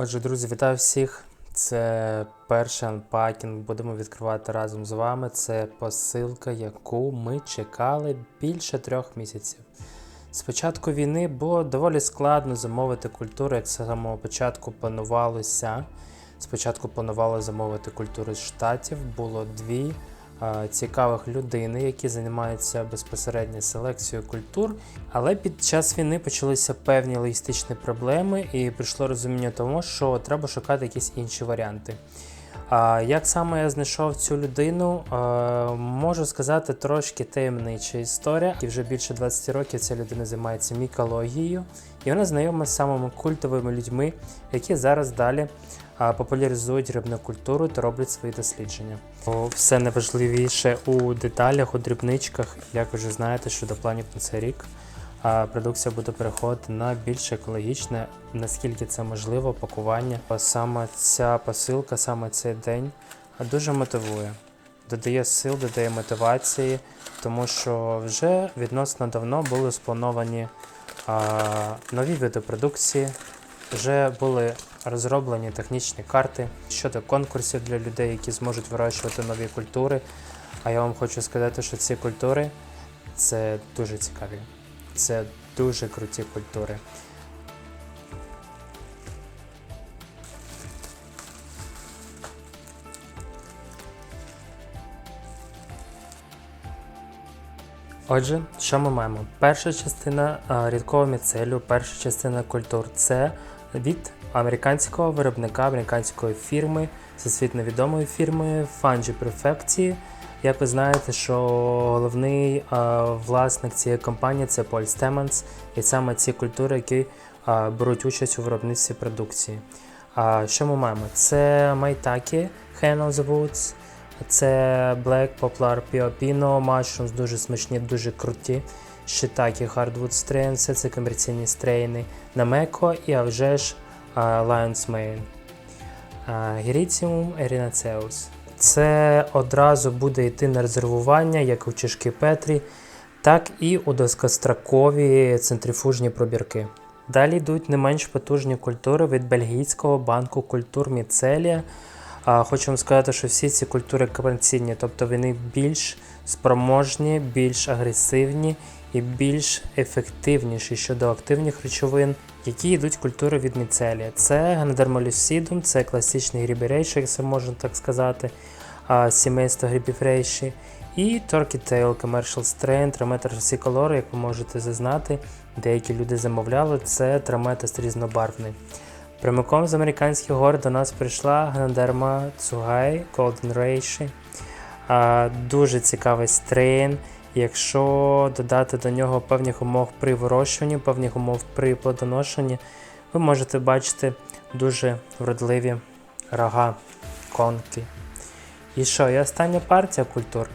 Отже, друзі, вітаю всіх. Це перший анпакінг. Будемо відкривати разом з вами. Це посилка, яку ми чекали більше трьох місяців. З початку війни було доволі складно замовити культуру, як з самого початку планувалося. Спочатку планували замовити культуру з штатів. Було дві цікавих людини, які займаються безпосередньо селекцією культур. Але під час війни почалися певні логістичні проблеми, і прийшло розуміння тому, що треба шукати якісь інші варіанти. Як саме я знайшов цю людину, е, можу сказати трошки таємнича історія. І вже більше 20 років ця людина займається мікологією, і вона знайома з самими культовими людьми, які зараз далі популяризують рибну культуру та роблять свої дослідження. Все найважливіше у деталях, у дрібничках. Як ви вже знаєте, що до планів на цей рік продукція буде переходити на більш екологічне, наскільки це можливо, пакування. Саме ця посилка, саме цей день дуже мотивує. Додає сил, додає мотивації, тому що вже відносно давно були сплановані а, нові види продукції, вже були розроблені технічні карти щодо конкурсів для людей, які зможуть вирощувати нові культури. А я вам хочу сказати, що ці культури це дуже цікаві. Це дуже круті культури. Отже, що ми маємо? Перша частина рідкого міцелю, перша частина культур це від американського виробника, американської фірми, всесвітньо відомої фірми Fungi Perfecti. Як ви знаєте, що головний а, власник цієї компанії це Поль Стеманс, і саме ці культури, які а, беруть участь у виробництві продукції. А, що ми маємо? Це майтакі the Woods, це Black Poplar Pio Mushrooms, дуже смачні, дуже круті. Shiitake Hardwood Strain, це комерційні стрейни. Намеко і а вже ж Lion's Mane. Геріціум Erinaceus. Це одразу буде йти на резервування, як у чашки Петрі, так і у доскострокові центрифужні пробірки. Далі йдуть не менш потужні культури від бельгійського банку культур Міцелія. Хочу вам сказати, що всі ці культури комерційні, тобто вони більш спроможні, більш агресивні і більш ефективніші щодо активних речовин, які йдуть культури від міцелія. Це гандермолюсідум, це класичний грібірейші, якщо можна так сказати, сімейство грібіфрейші. І Turkey Tail Commercial Strain, траметр Color, як ви можете зазнати, деякі люди замовляли, це траметест різнобарвний. Прямиком з американських гор до нас прийшла Гнадерма Цугай Golden Reishi. Дуже цікавий стрейн. Якщо додати до нього певних умов при вирощуванні, певних умов при плодоношенні, ви можете бачити дуже вродливі рога, конки. І що, і остання партія культур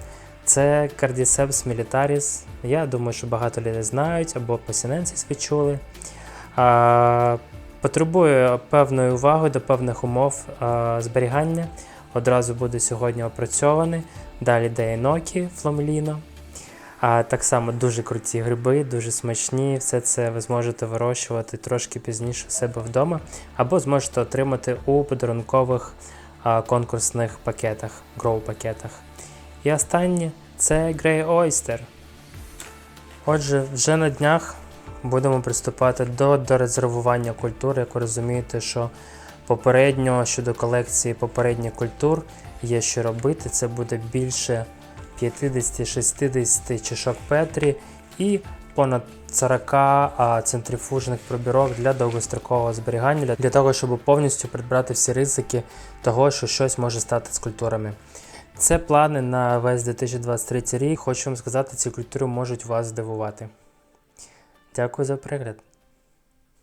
це Cardiceps militaris. Я думаю, що багато людей знають або посіненці відчули. А, Потребує певної уваги до певних умов а, зберігання. Одразу буде сьогодні опрацьований. Далі йде Енокі Фламеліно. А так само дуже круті гриби, дуже смачні. Все це ви зможете вирощувати трошки пізніше у себе вдома, або зможете отримати у подарункових конкурсних пакетах, гроу-пакетах. І останнє це Grey Oyster. Отже, вже на днях будемо приступати до дорезервування культур. Як ви розумієте, що попередньо щодо колекції попередніх культур є що робити. Це буде більше 50-60 чашок Петрі і понад 40 центрифужних пробірок для довгострокового зберігання, для- того, щоб повністю прибрати всі ризики того, що щось може стати з культурами. Це плани на весь 2023 рік. Хочу вам сказати, ці культури можуть вас здивувати. Дякую за перегляд.